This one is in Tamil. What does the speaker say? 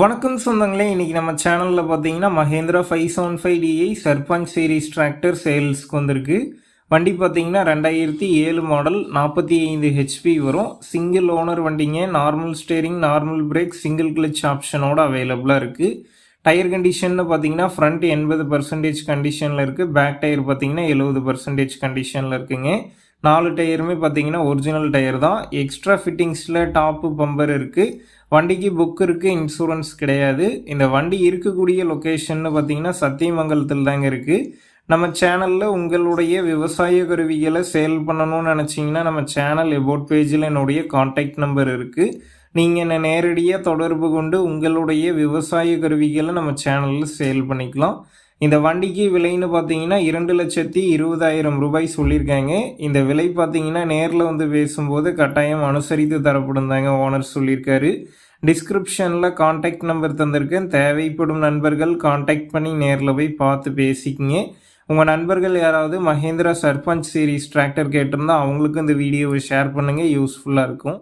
வணக்கம் சொந்தங்களே இன்றைக்கி நம்ம சேனலில் பார்த்தீங்கன்னா Mahindra five seven five DI Sarpanch series tractor சேல்ஸ்க்கு வந்திருக்கு. வண்டி பார்த்தீங்கன்னா ரெண்டாயிரத்தி ஏழு மாடல் நாற்பத்தி ஐந்து ஹெச்பி வரும். சிங்கிள் ஓனர் வண்டிங்க normal steering normal brake single clutch ஆப்ஷனோட அவைலபிளாக இருக்குது டயர் கண்டிஷன்னு பார்த்தீங்கன்னா ஃப்ரண்ட் எண்பது பர்சன்டேஜ் கண்டிஷனில் இருக்குது பேக் டயர் பார்த்தீங்கன்னா எழுபது பர்சன்டேஜ் கண்டிஷனில் இருக்குங்க. நாலு டயருமே பார்த்தீங்கன்னா ஒரிஜினல் டயர் தான். எக்ஸ்ட்ரா ஃபிட்டிங்ஸில் டாப்பு பம்பர் இருக்குது வண்டிக்கு புக் இருக்குது இன்சூரன்ஸ் கிடையாது. இந்த வண்டி இருக்கக்கூடிய லொக்கேஷன்னு பார்த்தீங்கன்னா சத்தியமங்கலத்தில் தாங்க இருக்குது நம்ம சேனலில் உங்களுடைய விவசாய கருவிகளை சேல் பண்ணணும்னு நினச்சிங்கன்னா நம்ம சேனல் எபோட் பேஜில் என்னுடைய காண்டாக்ட் நம்பர் இருக்குது நீங்கள் என்னை நேரடியாக தொடர்பு கொண்டு உங்களுடைய விவசாய கருவிகளை நம்ம சேனலில் சேல் பண்ணிக்கலாம். இந்த வண்டிக்கு விலைன்னு பார்த்தீங்கன்னா இரண்டு லட்சத்தி இருபதாயிரம் ரூபாய் சொல்லியிருக்காங்க. இந்த விலை பார்த்தீங்கன்னா நேரில் வந்து பேசும்போது கட்டாயம் அனுசரித்து தரப்படும் தாங்க ஓனர் சொல்லியிருக்காரு. டிஸ்கிரிப்ஷனில் காண்டாக்ட் நம்பர் தந்திருக்கேன். தேவைப்படும் நண்பர்கள் காண்டாக்ட் பண்ணி நேரில் போய் பார்த்து பேசிக்கிங்க. உங்கள் நண்பர்கள் யாராவது மஹேந்திரா சர்பஞ்ச் சீரீஸ் டிராக்டர் கேட்டிருந்தா அவங்களுக்கும் இந்த வீடியோவை ஷேர் பண்ணுங்கள் யூஸ்ஃபுல்லாக இருக்கும்.